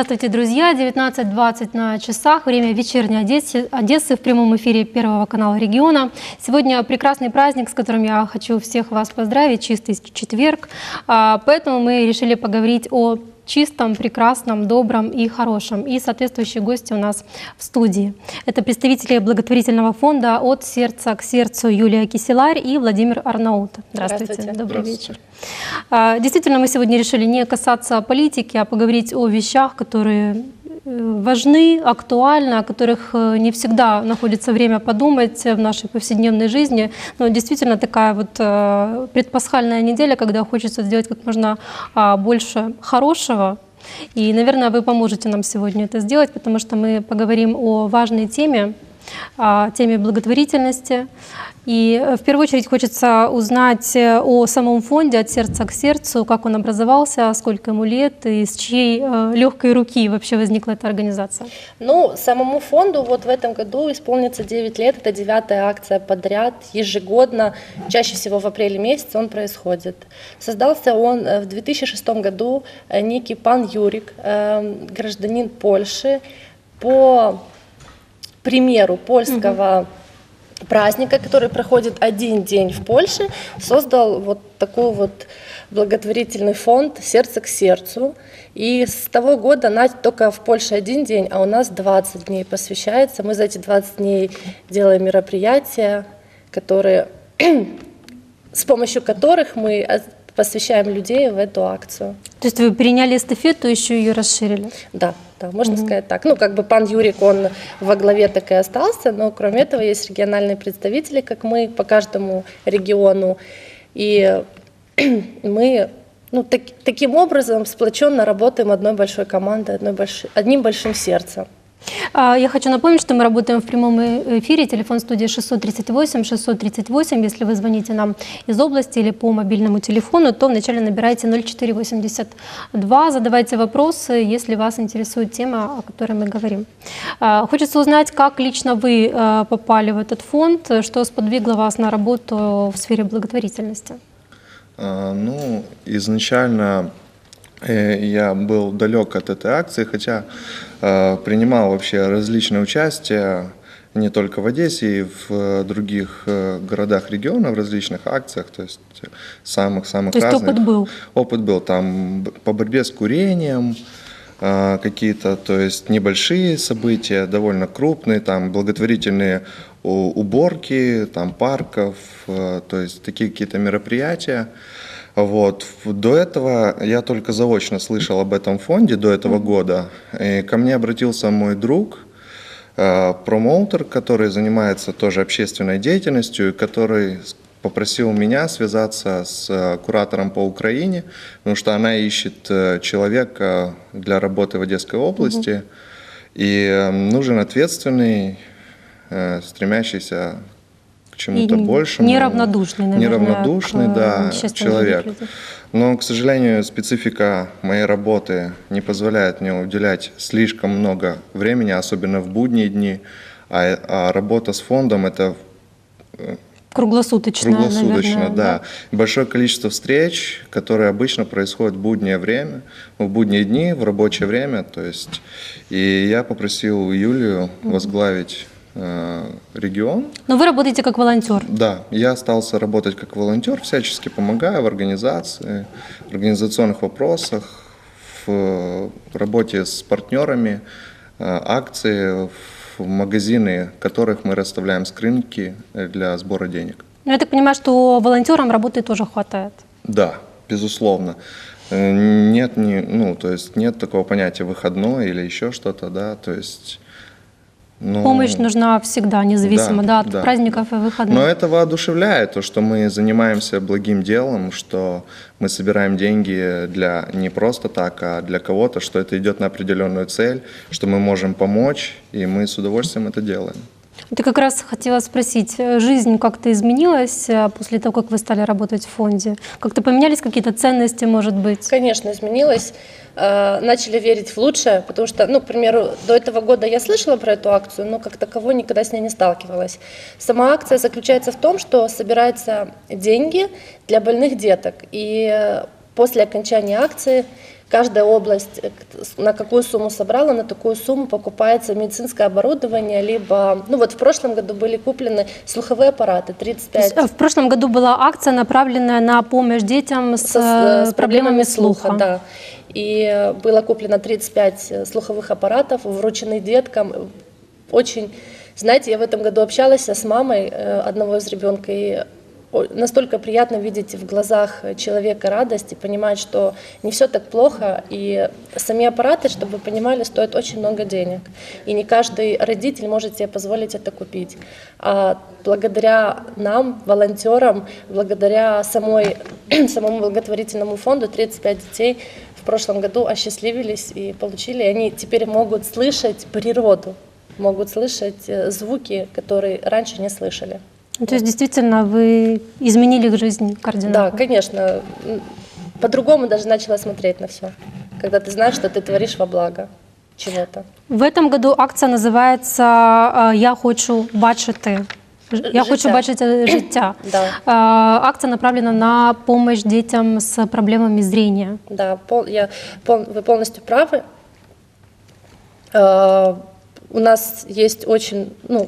Здравствуйте, друзья. 19.20 на часах. Время вечерней Одессы, Одессы в прямом эфире Первого канала региона. Сегодня прекрасный праздник, с которым я хочу всех вас поздравить. Чистый четверг. А, Поэтому мы решили поговорить о чистом, прекрасном, добром и хорошем. И соответствующие гости у нас в студии. Это представители благотворительного фонда «От сердца к сердцу» Юлия Киселарь и Владимир Арнаут. Здравствуйте. Здравствуйте. Добрый Здравствуйте. вечер. А, Действительно, мы сегодня решили не касаться политики, а поговорить о вещах, которые важны, актуальны, о которых э, не всегда находится время подумать в нашей повседневной жизни. Но действительно такая вот э, предпасхальная неделя, когда хочется сделать как можно а, больше хорошего. И, наверное, вы поможете нам сегодня это сделать, потому что мы поговорим о важной теме, о теме благотворительности. И э, в первую очередь хочется узнать э, о самом фонде «От сердца к сердцу», как он образовался, сколько ему лет и с чьей э, легкой руки вообще возникла эта организация. Ну, самому фонду вот в этом году исполнится 9 лет. Это девятая акция подряд, ежегодно, чаще всего в апреле месяце он происходит. Создался он в 2006 году некий пан Юрик, гражданин Польши, по примеру польского праздника, который проходит один день в Польше, создал вот такой вот благотворительный фонд «Сердце к сердцу». И с того года только в Польше один день, а у нас 20 дней посвящается. Мы за эти 20 дней делаем мероприятия, которые, с помощью которых мы посвящаем людей в эту акцию. То есть вы переняли эстафету, еще ее расширили. Да, да, можно сказать так. Ну, как бы пан Юрик, он во главе так и остался, но кроме этого есть региональные представители, как мы, по каждому региону. И мы ну, так- таким образом сплоченно работаем одной большой командой, одной больш- одним большим сердцем. А, Я хочу напомнить, что мы работаем в прямом э- эфире. Телефон студии 638-638. Если вы звоните нам из области или по мобильному телефону, то вначале набирайте 0482, задавайте вопросы, если вас интересует тема, о которой мы говорим. А, Хочется узнать, как лично вы э, попали в этот фонд, что сподвигло вас на работу в сфере благотворительности. А, Ну, изначально я был далек от этой акции, хотя э, принимал вообще различные участия не только в Одессе, и в э, других э, городах региона, в различных акциях, то есть э, самых-самых То есть разных. опыт был? Опыт был там по борьбе с курением, какие-то, то есть небольшие события, довольно крупные, там благотворительные уборки, там парков, э, то есть такие какие-то мероприятия. Вот. До этого я только заочно слышал об этом фонде, до этого года. И ко мне обратился мой друг, э, промоутер, который занимается тоже общественной деятельностью, и который попросил меня связаться с э, куратором по Украине, потому что она ищет э, человека для работы в Одесской области, и э, нужен ответственный, стремящийся чему-то большему. неравнодушный, наверное, Неравнодушный, к, э, да, человек. жизни. Но, к сожалению, специфика моей работы не позволяет мне уделять слишком много времени, особенно в будние дни. А, а работа с фондом это Круглосуточно, круглосуточно, наверное, да. Большое количество встреч, которые обычно происходят в буднее время, в будние дни, в рабочее время. То есть, и я попросил Юлию возглавить э, регион. Но вы работаете как волонтер. Да, я остался работать как волонтер, всячески помогаю в организации, в организационных вопросах, в работе с партнерами, э, акции, в магазины, которых мы расставляем скринки для сбора денег. Ну, Я так понимаю, что волонтерам работы тоже хватает. Да, безусловно. Э, Нет, не, ну, то есть нет такого понятия выходной или еще что-то, да, то есть... ну, Помощь нужна всегда, независимо да, от праздников и выходных. Но это воодушевляет, то, что мы занимаемся благим делом, что мы собираем деньги для не просто так, а для кого-то, что это идет на определенную цель, что мы можем помочь, и мы с удовольствием это делаем. Ты как раз хотела спросить, э, жизнь как-то изменилась э, после того, как вы стали работать в фонде? Как-то поменялись какие-то ценности, может быть? Конечно, изменилось. Э, Начали верить в лучшее, потому что, ну, к примеру, до этого года я слышала про эту акцию, но как таковой никогда с ней не сталкивалась. Сама акция заключается в том, что собираются деньги для больных деток. И э, после окончания акции каждая область э, на какую сумму собрала, на такую сумму покупается медицинское оборудование, либо, ну вот в прошлом году были куплены слуховые аппараты, То 35 есть, э, В прошлом году была акция, направленная на помощь детям с, со- э, с проблемами слуха. Да. И э, было куплено 35 слуховых аппаратов, вручены деткам. Очень, знаете, я в этом году общалась с мамой э, одного из ребенка, и настолько приятно видеть в глазах человека радость и понимать, что не все так плохо, и сами аппараты, чтобы вы понимали, стоят очень много денег. И не каждый родитель может себе позволить это купить. А благодаря нам, волонтерам, благодаря самой, самому благотворительному фонду 35 детей в прошлом году осчастливились и получили. И они теперь могут слышать природу, могут слышать э, звуки, которые раньше не слышали. Ну, То есть действительно вы изменили их жизнь кардинально. Да, конечно. М, По-другому даже начала смотреть на все, когда ты знаешь, что ты творишь во благо чего-то. В этом году акція називається е, Я хочу бачити. Ж- Я хочу Життя. бачити життя. Да. Е, Акція направлена на помощь детям з проблемами зрения. Да, пол, я, пол, вы полностью правы. Э, у нас есть очень, ну,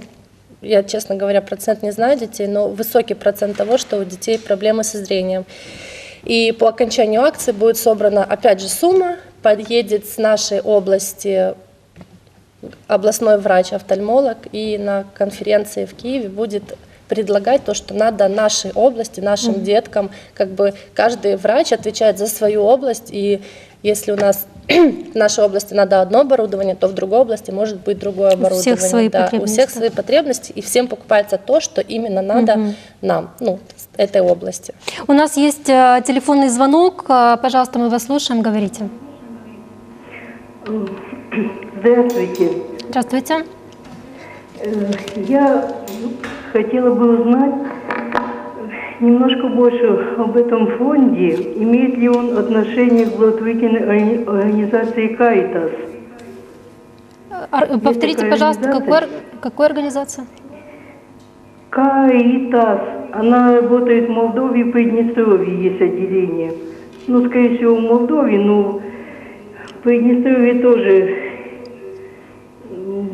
я, честно говоря, процент не знаю детей, но высокий процент того, что у детей проблемы со зрением. И по окончанию акции будет собрана, опять же, сумма, подъедет с нашей области областной врач-офтальмолог и на конференции в Киеве будет предлагать то, что надо нашей области, нашим деткам, как бы каждый врач отвечает за свою область, и если у нас в нашей области надо одно оборудование, то в другой области может быть другое всех оборудование. свои да, у потребности. всех свои потребности, и всем покупается то, что именно надо нам, ну, этой области. У нас есть э, телефонный звонок. Э, Пожалуйста, мы вас слушаем. Говорите. Здравствуйте. Здравствуйте. Э, Я хотела бы узнать немножко больше об этом фонде. Имеет ли он отношение к благотворительной органи- организации «Кайтас»? Ар- Повторите, пожалуйста, какой, какой организация? «Кайтас». Она работает в Молдове, в Приднестровье есть отделение. Ну, скорее всего, в Молдове, но в Приднестровье тоже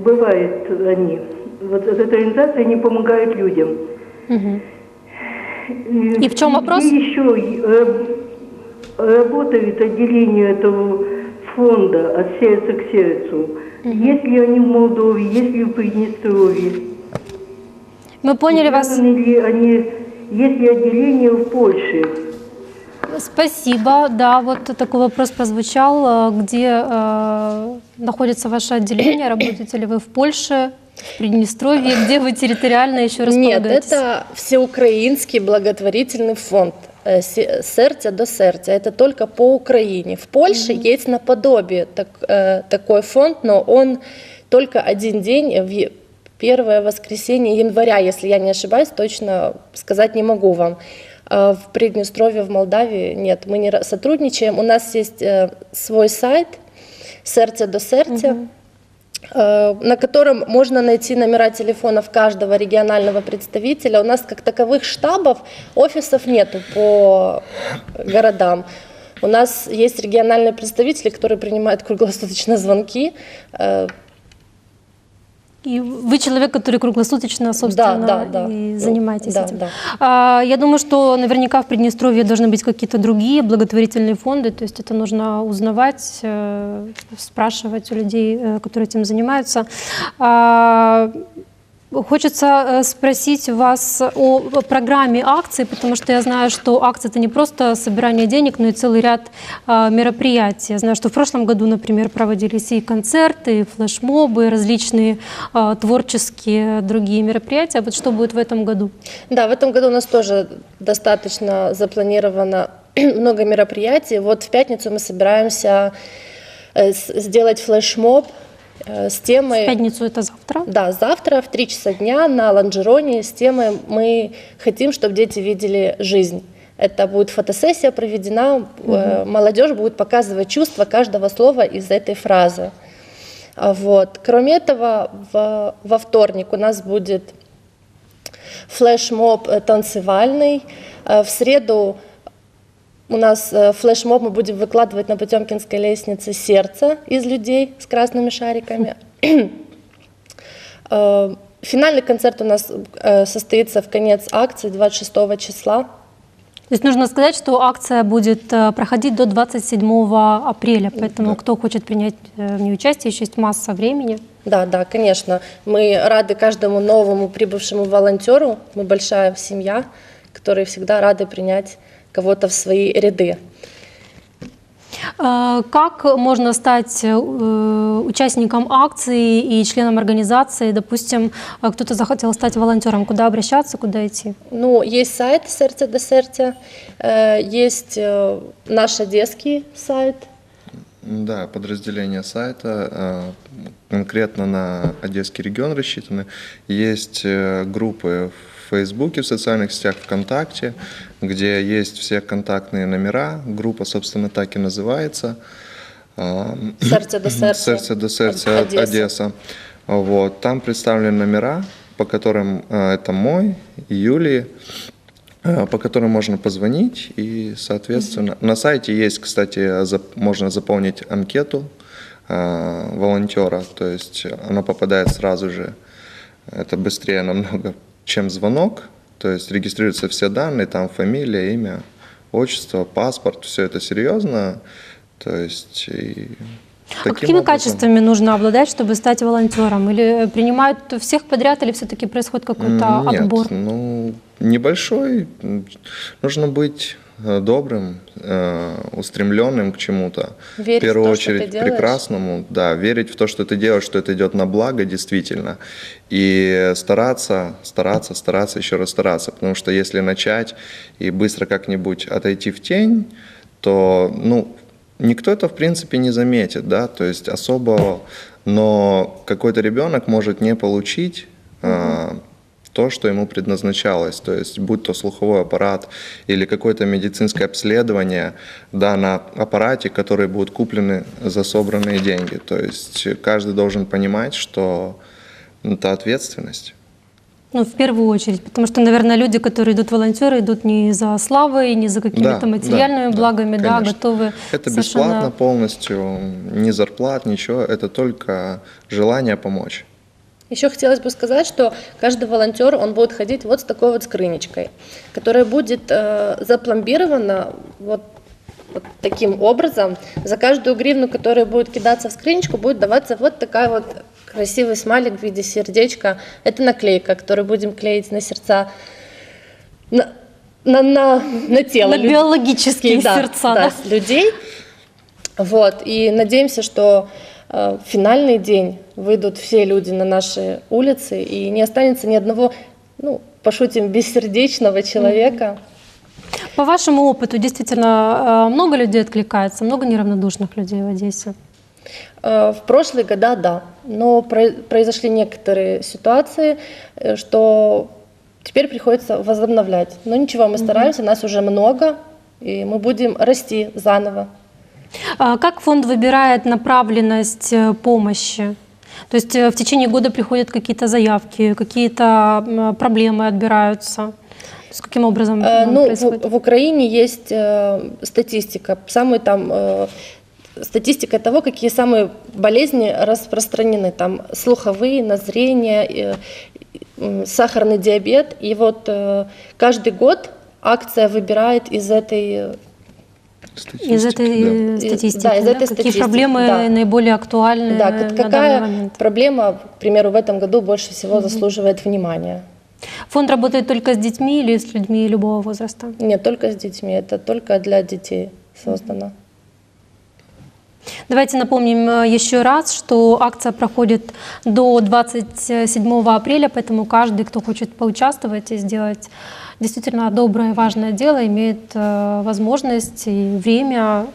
бывают они. Вот эта организация, они помогают людям. Мгм. И в чем вопрос? Где еще э, работает отделение этого фонда от сердца к сердцу? Есть ли они в Молдове, есть ли в Приднестровье? Мы поняли вас. Ли они, есть ли отделение в Польше? Спасибо. Да, вот такой вопрос прозвучал. Э, Где э, находится ваше отделение? Работаете ли вы в Польше, в Приднестровье? Где вы территориально еще раз Нет, это всеукраинский благотворительный фонд э, се- сердца до сердца. Это только по Украине. В Польше есть наподобие так, э, такой фонд, но он только один день в первое воскресенье января, если я не ошибаюсь, точно сказать не могу вам. А В Приднестровье, в Молдавии нет, мы не сотрудничаем. У нас есть э, свой сайт «Сердце до сердца», э, на котором можно найти номера телефонов каждого регионального представителя. У нас как таковых штабов, офисов нету по городам. У нас есть региональные представители, которые принимают круглосуточно звонки. И вы человек, который круглосуточно, собственно, да, да. и Ну, занимаетесь да, этим. да. А, Я думаю, что наверняка в Приднестровье должны быть какие-то другие благотворительные фонды, то есть это нужно узнавать, э, спрашивать у людей, э, которые этим занимаются. А, Хочется э, спросить вас о программе акций, потому что я знаю, что акция это не просто собирание денег, но и целый ряд а, мероприятий. Я знаю, что в прошлом году, например, проводились и концерты, и флешмобы, и различные а, творческие другие мероприятия. Вот что будет в этом году? Да, в этом году у нас тоже достаточно запланировано много мероприятий. Вот в пятницу мы собираемся э, сделать флешмоб э, с В темой... пятницу это завтра. Да, завтра в 3 часа дня на Ланжероне с темой «Мы хотим, чтобы дети видели жизнь». Это будет фотосессия проведена, э, молодежь будет показывать чувства каждого слова из этой фразы. А Вот. Кроме этого, в- во вторник у нас будет флешмоб э, танцевальный. В среду У нас э, флешмоб мы будем выкладывать на Потемкинской лестнице сердце из людей с красными шариками. Э, Финальный концерт у нас э, состоится в конец акции 26 числа. То есть нужно сказать, что акция будет проходить до 27 апреля, поэтому Да. кто хочет принять в ней участие, еще есть масса времени. Да, да, конечно. Мы рады каждому новому прибывшему волонтеру. Мы большая семья, которые всегда рады принять кого-то в свои ряды. Э, Как можно стать э, участником акции и членом организации? Допустим, э, кто-то захотел стать волонтером, куда обращаться, куда идти? Ну, есть сайт «Сердце до сердца», э, есть наш одесский сайт. Да, подразделение сайта конкретно на Одесский регион рассчитаны. Есть группы в Фейсбуке, в социальных сетях ВКонтакте, где есть все контактные номера. Группа, собственно, так и называется. А, «Сердце до сердца». Сердце до сердца Одесса. Одесса. Вот. Там представлены номера, по которым э, это мой, Юлии, э, по которым можно позвонить. И, соответственно, на сайте есть, кстати, можно заполнить анкету волонтера. То есть она попадает сразу же. Это быстрее намного, чем звонок. То есть регистрируются все данные, там фамилия, имя, отчество, паспорт, все это серьезно. То есть и А какими образом- качествами нужно обладать, чтобы стать волонтером? Или принимают всех подряд, или все-таки происходит какой-то отбор? ну, небольшой. Нужно быть э, добрым, э, устремленным к чему-то. Верить в первую в то, что очередь делаешь. прекрасному, да, верить в то, что ты делаешь, что это идет на благо действительно. И стараться, стараться, стараться, еще раз стараться. Потому что если начать и быстро как-нибудь отойти в тень, то, ну, никто это, в принципе, не заметит, да, то есть особо, но какой-то ребенок может не получить а, то, что ему предназначалось, то есть будь то слуховой аппарат или какое-то медицинское обследование, да, на аппарате, которые будут куплены за собранные деньги. То есть каждый должен понимать, что это ответственность. Ну, в первую очередь, потому что, наверное, люди, которые идут волонтеры, идут не за славой, не за какими-то Да, материальными да, благами, да, конечно. готовы Это совершенно- бесплатно полностью, ни зарплат, ничего, это только желание помочь. Еще хотелось бы сказать, что каждый волонтер, он будет ходить вот с такой вот скрынечкой, которая будет э, запломбирована вот, вот таким образом. За каждую гривну, которая будет кидаться в скрынечку, будет даваться вот такая вот красивый смайлик в виде сердечка. Это наклейка, которую будем клеить на сердца, на, на, на, на тело. На людей. биологические Да, сердца, да, да. людей. Вот, и надеемся, что э, финальный день выйдут все люди на наши улицы, и не останется ни одного, ну, пошутим, бессердечного человека. По вашему опыту, действительно, э, много людей откликается, много неравнодушных людей в Одессе? Э, В прошлые года, да, но про- произошли некоторые ситуации, э, что теперь приходится возобновлять. Но ничего, мы стараемся, нас уже много, и мы будем расти заново. А Как фонд выбирает направленность помощи? То есть э, в течение года приходят какие-то заявки, какие-то проблемы отбираются? Есть каким образом Э, Ну, происходит? в, в Украине есть э, статистика, самый там э, статистика того, какие самые болезни распространены, там слуховые, на зрение, э, сахарный диабет. И вот э, каждый год акция выбирает из этой э, Из этой да. статистики, Да, из да? этой какие статистики, проблемы да. наиболее актуальны да, на какая момент? проблема, к примеру, в этом году больше всего заслуживает внимания. Фонд работает только с детьми или с людьми любого возраста? Нет, только с детьми, это только для детей создано. Давайте напомним э, еще раз, что акция проходит до 27 апреля, поэтому каждый, кто хочет поучаствовать и сделать действительно доброе, важное дело, имеет э, возможность и время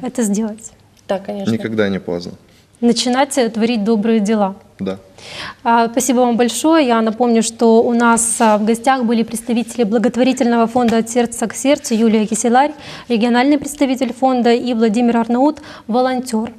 это сделать. Да, конечно. Никогда не поздно. Начинать э, творить добрые дела. Да. А, Спасибо вам большое. Я напомню, что у нас а, в гостях были представители благотворительного фонда «От сердца к сердцу» Юлия Киселарь, региональный представитель фонда, и Владимир Арнаут, волонтер.